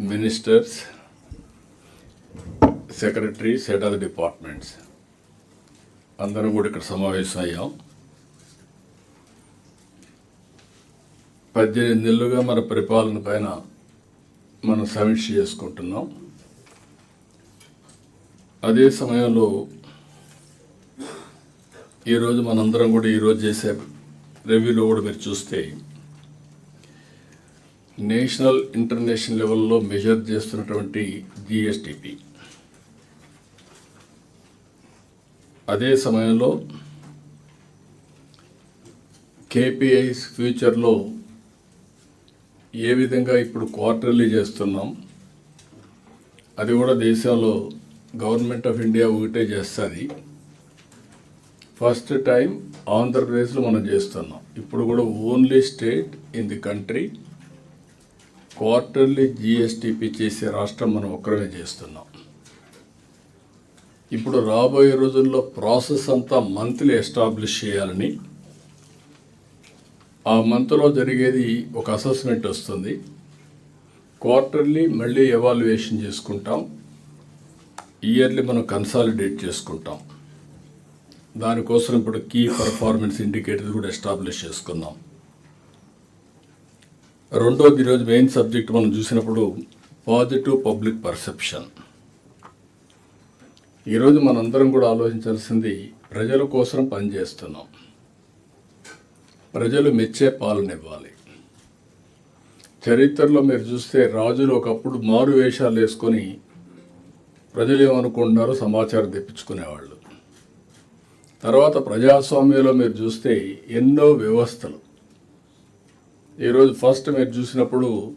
Ministers secretaries head of departments. అందరం కూడా ఇక్కడ సమావేశం అయ్యాం పద్దెనిమిది నెలలుగా మన పరిపాలన పైన మనం సమీక్ష చేసుకుంటున్నాం. అదే సమయంలో ఈరోజు మనందరం కూడా ఈరోజు చేసే రివ్యూలో కూడా మీరు చూస్తే నేషనల్ ఇంటర్నేషనల్ లెవెల్లో మెజర్ చేస్తున్నటువంటి జిఎస్టిపి అదే సమయంలో కేపీఐస్ ఫ్యూచర్లో ఏ విధంగా ఇప్పుడు క్వార్టర్లీ చేస్తున్నాం అది కూడా దేశంలో గవర్నమెంట్ ఆఫ్ ఇండియా ఒకటే చేస్తుంది. ఫస్ట్ టైం ఆంధ్రప్రదేశ్లో మనం చేస్తున్నాం. ఇప్పుడు కూడా only state in the country quarterly GSDP చేసే రాష్ట్రం మనం ఒక్కరమే చేస్తున్నాం. ఇప్పుడు రాబోయే రోజుల్లో ప్రాసెస్ అంతా మంత్లీ ఎస్టాబ్లిష్ చేయాలని ఆ మంత్లో జరిగేది ఒక అసెస్మెంట్ వస్తుంది. క్వార్టర్లీ మళ్ళీ ఎవాల్యుయేషన్ చేసుకుంటాం. ఇయర్లీ మనం కన్సాలిడేట్ చేసుకుంటాం. దానికోసం ఇప్పుడు కీ పర్ఫార్మెన్స్ ఇండికేటర్స్ కూడా ఎస్టాబ్లిష్ చేసుకుందాం. రెండోది ఈరోజు మెయిన్ సబ్జెక్ట్ మనం చూసినప్పుడు పాజిటివ్ పబ్లిక్ పర్సెప్షన్. ఈరోజు మనందరం కూడా ఆలోచించాల్సింది ప్రజల కోసం పనిచేస్తున్నాం. ప్రజలు మెచ్చే పాలన ఇవ్వాలి చరిత్రలో మీరు చూస్తే రాజులు ఒకప్పుడు మారు వేషాలు వేసుకొని ప్రజలు ఏమనుకుంటున్నారో సమాచారం తెప్పించుకునేవాళ్ళు. తర్వాత ప్రజాస్వామ్యంలో మీరు చూస్తే ఎన్నో వ్యవస్థలు. ఈరోజు ఫస్ట్ మీరు చూసినప్పుడు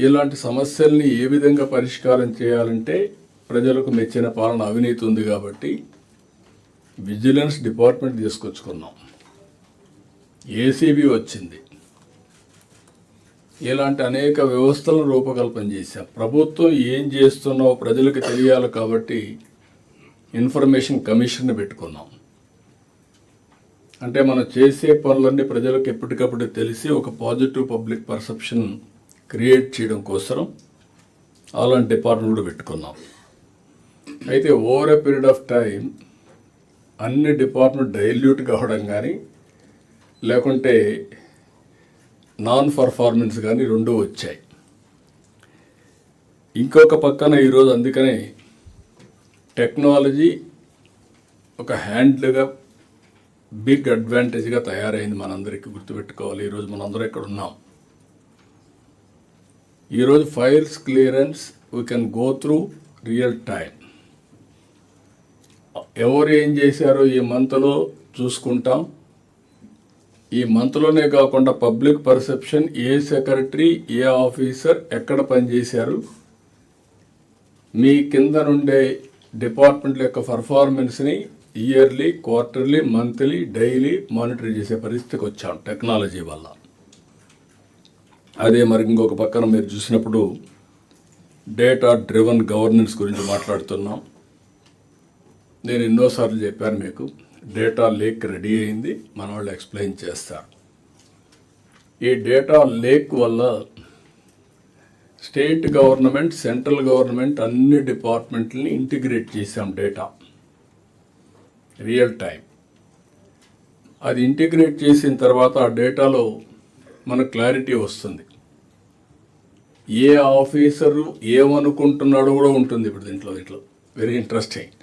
ఇలాంటి సమస్యల్ని ఏ విధంగా పరిష్కారం చేయాలంటే ప్రజలకు మెచ్చిన పాలన అవినీతి ఉంది కాబట్టి విజిలెన్స్ డిపార్ట్మెంట్ తీసుకొచ్చుకున్నాం. ఏసీబీ వచ్చింది. ఇలాంటి అనేక వ్యవస్థలను రూపకల్పన చేశాం. ప్రభుత్వం ఏం చేస్తున్నావో ప్రజలకు తెలియాలి కాబట్టి ఇన్ఫర్మేషన్ కమిషన్ పెట్టుకున్నాం. అంటే మనం చేసే పనులన్నీ ప్రజలకు ఎప్పటికప్పుడు తెలిసి ఒక పాజిటివ్ పబ్లిక్ పర్సెప్షన్ క్రియేట్ చేయడం కోసం అలాంటి డిపార్ట్మెంట్ కూడా పెట్టుకున్నాం. అయితే over a period of time అన్ని డిపార్ట్మెంట్ డైల్యూట్ కావడం కానీ లేకుంటే నాన్ పర్ఫార్మెన్స్ కానీ రెండు వచ్చాయి. ఇంకొక పక్కన ఈరోజు అందుకనే టెక్నాలజీ ఒక హ్యాండ్లుగా బిగ్ అడ్వాంటేజ్గా తయారైంది మనందరికీ గుర్తుపెట్టుకోవాలి. ఈరోజు మనందరం ఇక్కడ ఉన్నాం. ఈరోజు files clearance we can go through real time ఎవరు ఏం చేశారో ఈ మంత్లో చూసుకుంటాం. ఈ మంత్లోనే కాకుండా పబ్లిక్ పర్సెప్షన్ ఏ సెక్రటరీ ఏ ఆఫీసర్ ఎక్కడ పనిచేశారు మీ కింద నుండే డిపార్ట్మెంట్ల యొక్క పర్ఫార్మెన్స్ని yearly quarterly monthly daily monitor చేసే పరిస్థితికి వచ్చాం టెక్నాలజీ వల్ల. అదే మరి ఇంకొక పక్కన మీరు చూసినప్పుడు డేటా డ్రివన్ గవర్నెన్స్ గురించి మాట్లాడుతున్నాం. నేను ఎన్నోసార్లు చెప్పాను మీకు డేటా లేక్ రెడీ అయింది మన వాళ్ళు ఎక్స్ప్లెయిన్ చేస్తారు. ఈ డేటా లేక్ వల్ల స్టేట్ గవర్నమెంట్ సెంట్రల్ గవర్నమెంట్ అన్ని డిపార్ట్మెంట్లని ఇంటిగ్రేట్ చేసాం డేటా. రియల్ టైం అది ఇంటిగ్రేట్ చేసిన తర్వాత ఆ డేటాలో మనకు క్లారిటీ వస్తుంది. ఏ ఆఫీసరు ఏమనుకుంటున్నాడో కూడా ఉంటుంది ఇప్పుడు దీంట్లో దీంట్లో. Very interesting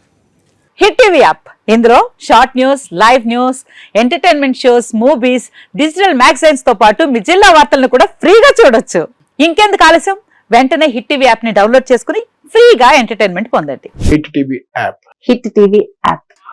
hit TV app. ఇందులో short news live news entertainment shows movies digital మ్యాగజైన్స్తో పాటు మీ జిల్లా వార్తలను కూడా ఫ్రీగా చూడొచ్చు. ఇంకెందుకు ఆలస్యం? వెంటనే హిట్ టీవీ యాప్ని డౌన్లోడ్ చేసుకుని ఫ్రీగా ఎంటర్టైన్మెంట్ పొందండి. Hit TV app. Hit TV app.